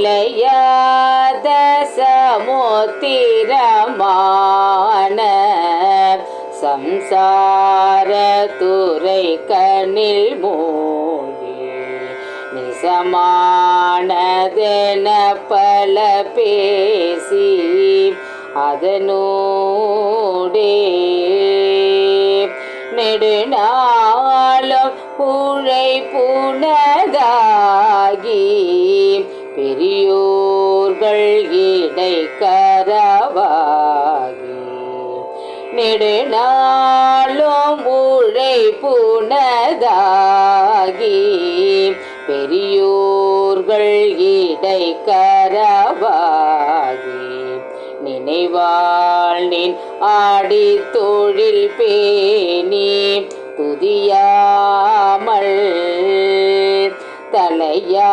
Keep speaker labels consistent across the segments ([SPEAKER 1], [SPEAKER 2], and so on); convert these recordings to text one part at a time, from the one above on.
[SPEAKER 1] நிலையாத சமுத்திரமான சம்சார துறை கண்ணில் மூழ்கி நிசமானதென பல பேசி அதனூடே நெடுநாளும் உழை புனதாகி பெரியோர்கள் இடை கரவாகி நெடுநாளும் உழை புனதாகி பெரியோர்கள் இடை கரவாகி நினைவாள் ஆடி தொழில் பேணி துதியாமல் தலையா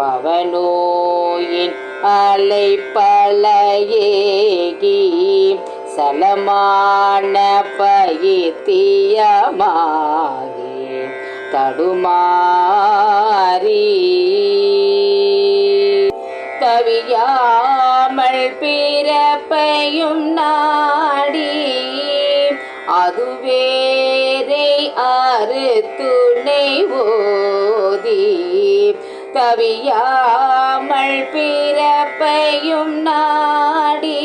[SPEAKER 1] பவனோயின் அலை பழையேகி சலமான பயித்தியமாகி தடுமாறி. தவியாமல் பிறப்பையும் நாடி அதுவேரை ஆறு துணை ஓதி கவியாமல் பிறப்பையும் நாடி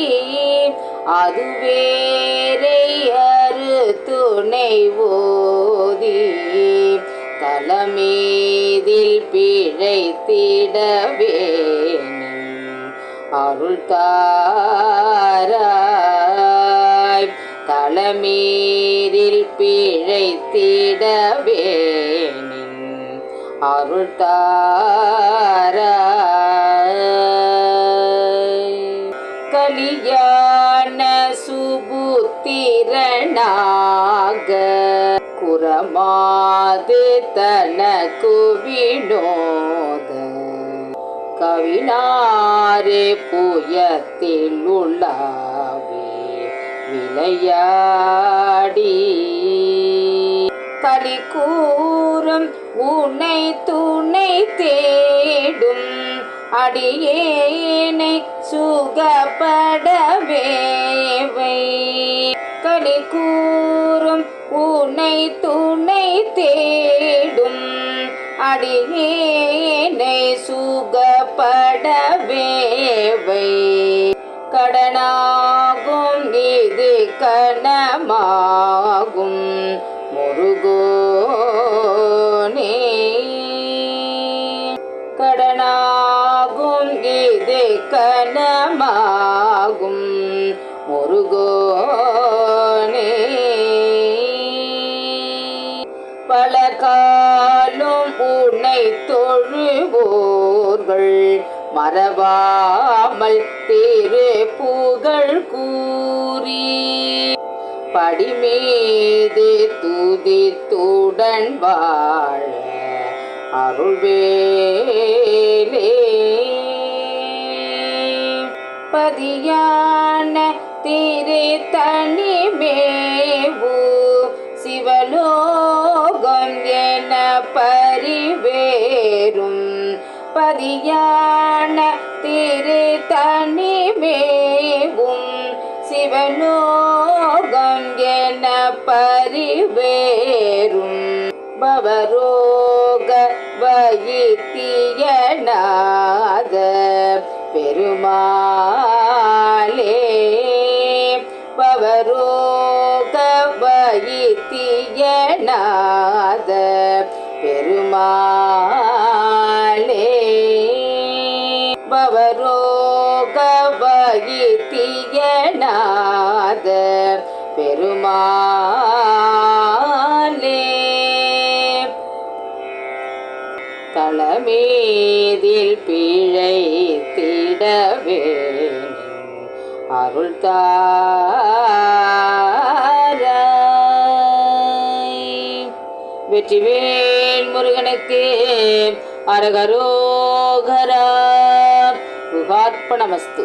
[SPEAKER 1] அதுவேறையரு துணை ஓதி தலமீதில் பிழைத்திடவே அருள் தாராய் தலமீரில் பிழைத்திடவே அருள் தாராய் கலியான சுபுத்திரனாக குரமாது தனக்கு வினோத கவினாரே புயத்தில் உள்ளாவே விளையாடி. களி உன்னை துணை தேடும். அடியேனை சுகப்படவேவை களி கூறும் உன்னை துணை தேடும். அடியேனை சுகப்படவேவை கடனாகும் நிதி கணமா கடனாகும் இது கனமாகும். முருகோனே. பல காலம் உன்னை தொழுவோர்கள் மறவாமல் திரு புகழ் கூறி. படிமீது தூதித்துடன் வாழ அருள்வே. பதியான திரு தனி மேவு சிவலோகம் என பரிவேரும் பதியான திரு தனி மேவும் சிவலோகம் என பரிவேரும் பவரோக வயி வயித்தியநாத பெருமாளே. பவரோக வயித்தியநாத பெருமாளே. தளமீதில் பிழை திடவே அருள்தா வெற்றிவேல் முருகனுக்கு அரகரோகரா. குகார்ப்பணமஸ்து